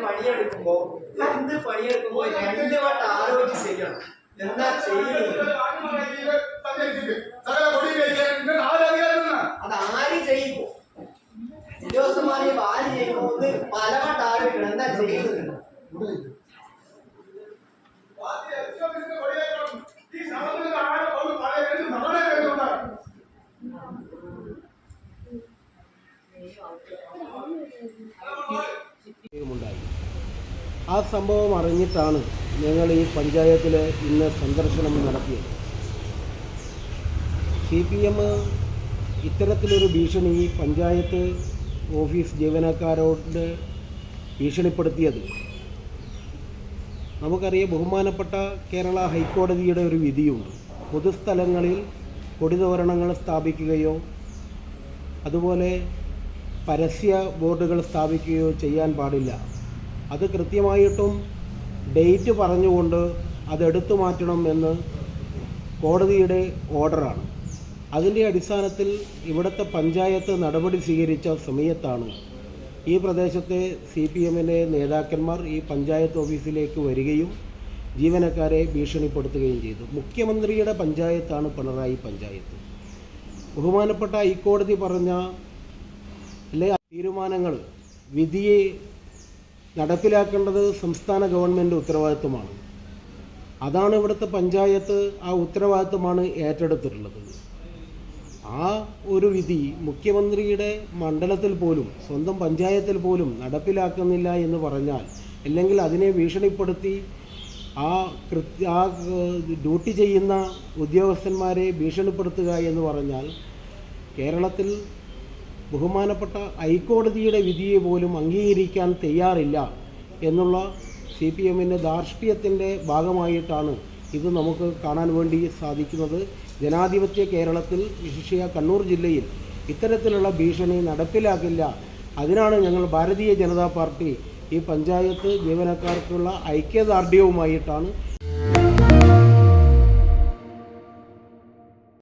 പണിയെടുക്കുമ്പോ എന്ത് പണിയെടുക്കുമ്പോ രണ്ട് വട്ടം ആലോചിച്ച് ചെയ്യണം എന്താ ചെയ്യുന്നത് അത് ആര് ചെയ്യുമ്പോ ഉദ്യോഗസ്ഥന്മാരെ ആര് ചെയ്യുമ്പോ പലവട്ടം ആലോചിക്കണം. എന്താ ചെയ്യുന്നത്? ആ സംഭവം അറിഞ്ഞിട്ടാണ് ഞങ്ങൾ ഈ പഞ്ചായത്തിൽ ഇന്ന് സന്ദർശനം നടത്തിയത്. സി പി എം ഇത്തരത്തിലൊരു ഭീഷണി പഞ്ചായത്ത് ഓഫീസ് ജീവനക്കാരോട് ഭീഷണിപ്പെടുത്തിയത്. നമുക്കറിയാം ബഹുമാനപ്പെട്ട കേരള ഹൈക്കോടതിയുടെ ഒരു വിധിയുണ്ട്. പൊതുസ്ഥലങ്ങളിൽ കൊടിതോരണങ്ങൾ സ്ഥാപിക്കുകയോ അതുപോലെ പരസ്യ ബോർഡുകൾ സ്ഥാപിക്കുകയോ ചെയ്യാൻ പാടില്ല. അത് കൃത്യമായിട്ടും ഡേറ്റ് പറഞ്ഞുകൊണ്ട് അതെടുത്തു മാറ്റണം എന്ന് കോടതിയുടെ ഓർഡറാണ്. അതിന്റെ അടിസ്ഥാനത്തിൽ ഇവിടുത്തെ പഞ്ചായത്ത് നടപടി സ്വീകരിച്ച സമയത്താണ് ഈ പ്രദേശത്തെ സി പി എമ്മിന്റെ നേതാക്കന്മാർ ഈ പഞ്ചായത്ത് ഓഫീസിലേക്ക് വരികയും ജീവനക്കാരെ ഭീഷണിപ്പെടുത്തുകയും ചെയ്തു. മുഖ്യമന്ത്രിയുടെ പഞ്ചായത്താണ് പിണറായി പഞ്ചായത്ത്. ബഹുമാനപ്പെട്ട ഹൈക്കോടതി പറഞ്ഞ അല്ലെ തീരുമാനങ്ങൾ വിധിയെ നടപ്പിലാക്കേണ്ടത് സംസ്ഥാന ഗവൺമെന്റ് ഉത്തരവാദിത്വമാണ്. അതാണ് ഇവിടുത്തെ പഞ്ചായത്ത് ആ ഉത്തരവാദിത്വമാണ് ഏറ്റെടുത്തിട്ടുള്ളത്. ആ ഒരു വിധി മുഖ്യമന്ത്രിയുടെ മണ്ഡലത്തിൽ പോലും സ്വന്തം പഞ്ചായത്തിൽ പോലും നടപ്പിലാക്കുന്നില്ല എന്ന് പറഞ്ഞാൽ അല്ലെങ്കിൽ അതിനെ ഭീഷണിപ്പെടുത്തി ആ കൃത്യ ആ ഡ്യൂട്ടി ചെയ്യുന്ന ഉദ്യോഗസ്ഥന്മാരെ ഭീഷണിപ്പെടുത്തുക എന്ന് പറഞ്ഞാൽ കേരളത്തിൽ ബഹുമാനപ്പെട്ട ഹൈക്കോടതിയുടെ വിധിയെ പോലും അംഗീകരിക്കാൻ തയ്യാറില്ല എന്നുള്ള സി പി എമ്മിന്റെ ധാർഷ്ട്യത്തിന്റെ ഭാഗമായിട്ടാണ് ഇത് നമുക്ക് കാണാൻ വേണ്ടി സാധിക്കുന്നത്. ജനാധിപത്യ കേരളത്തിൽ വിശിഷ്യ കണ്ണൂർ ജില്ലയിൽ ഇത്തരത്തിലുള്ള ഭീഷണി നടപ്പിലാക്കില്ല. അതിനാണ് ഞങ്ങൾ ഭാരതീയ ജനതാ പാർട്ടി ഈ പഞ്ചായത്ത് ജീവനക്കാർക്കുള്ള ഐക്യദാർഢ്യവുമായിട്ടാണ്